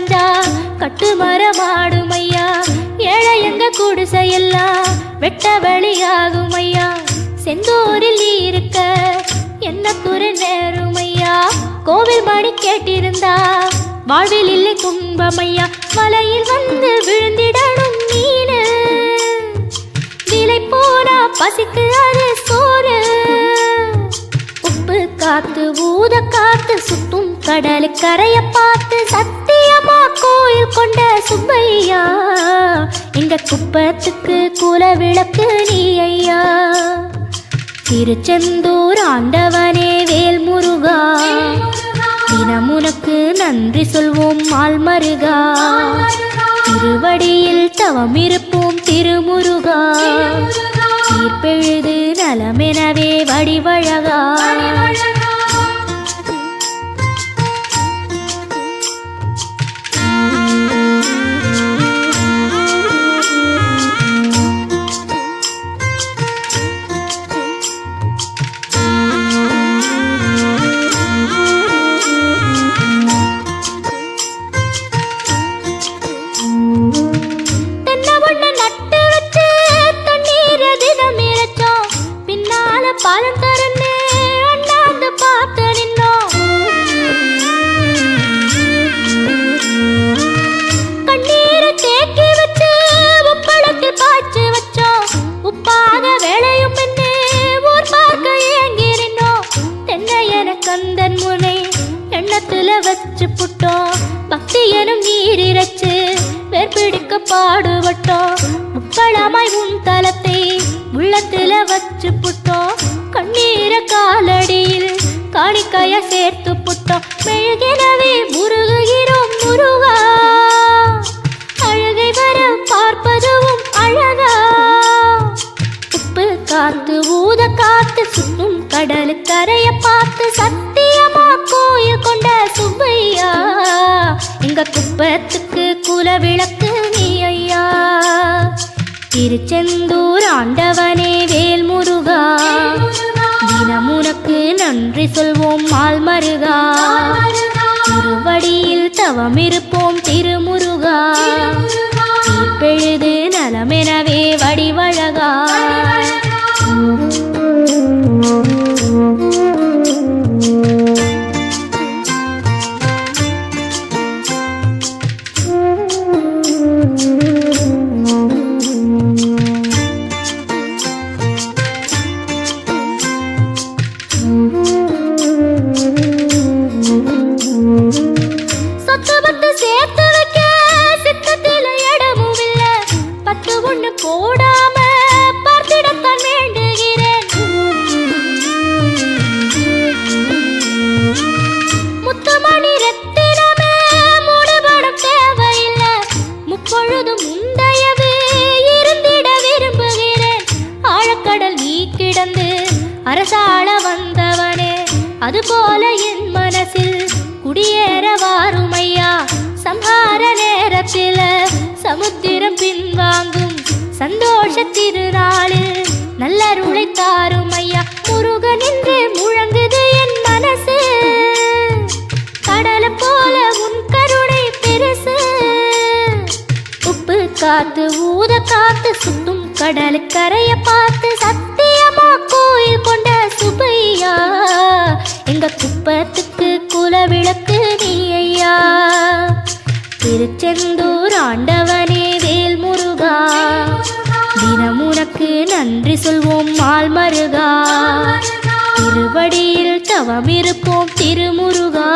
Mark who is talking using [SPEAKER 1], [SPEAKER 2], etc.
[SPEAKER 1] பலமடைஞ்சா கட்டு மரமாடும் ஐயா ஏழை எங்க குடிசையெல்லாம் வெட்ட வெளியாகும் ஐயா செந்தூரில் இருக்க என்ன துறை நேரும் ஐயா கோவில் மணி கேட்டிருந்தா வாழ்வில் இல்லை துன்பம் மலையில் வந்து விழுந்திடணும் நீனு. விலை போனா பசிக்கு அது சோறு. உப்பு காத்து ஊத காத்து சுத்தும் கடல் கரைய பார்த்து அம்மா கோயில் கொண்ட சுப்பையா இந்த குப்பத்துக்கு குல விளக்கு நீ ஐயா திருச்செந்தூர் ஆண்டவனே வேல் முருகா தினம் நன்றி சொல்வோம் மால் மருகா திருவடியில் தவம் இருப்போம் திருமுருகா. தீர்ப்பெழுது நலமெனவே வடிவழகா. வச்சு புட்டோம். பக்தி எனும் நீர் இறைச்சு வேர்பிடிக்க பாடுபட்டோம். முப்பளமாய் உன் தலத்தை உள்ளத்துல வச்சு புட்டோம். கண்ணீர காலடியில் காணிக்கைய சேர்த்து புட்டோம். மெழுகினவே முருகுகிறோம் முருகா. அழகை வர பார்ப்பதுவும் அழகா. உப்பு காத்து ஊத காத்து சுத்தும் கடலு கரைய பார்த்து சத்து எங்க குப்பத்துக்கு குலவிளக்கு நீ ஐயா. திருச்செந்தூர் ஆண்டவனே வேல் முருகா தினமுனக்கு நன்றி சொல்வோம் மால் மருகா திருவடியில் தவம் இருப்போம் திருமுருகா. தீப்பெழுது நலமெனவே வடிவழகா. Thank you. அதுபோல என் மனசில் குடியேற வாருமையா? சம்ஹார நேரத்தில் சமுத்திரம் பின்வாங்கும் சந்தோஷ திருநாளில் நல்லருளை தாரும் ஐயா முருகன் என்று முழங்குது என் மனசு. கடலை போல உன் கருணை பெருசு. உப்பு காத்து ஊத காத்து சுத்தும் கடலுக்கரைய பார்த்து சத்தி கோயில் கொண்ட சுபையா எங்க குப்பத்துக்கு குல விளக்கு நீ ஐயா திருச்செந்தூர் ஆண்டவனே வேல் முருகா தினம் உனக்கு நன்றி சொல்வோம் மால் மருகா திருவடியில் தவம் இருப்போம் திருமுருகா.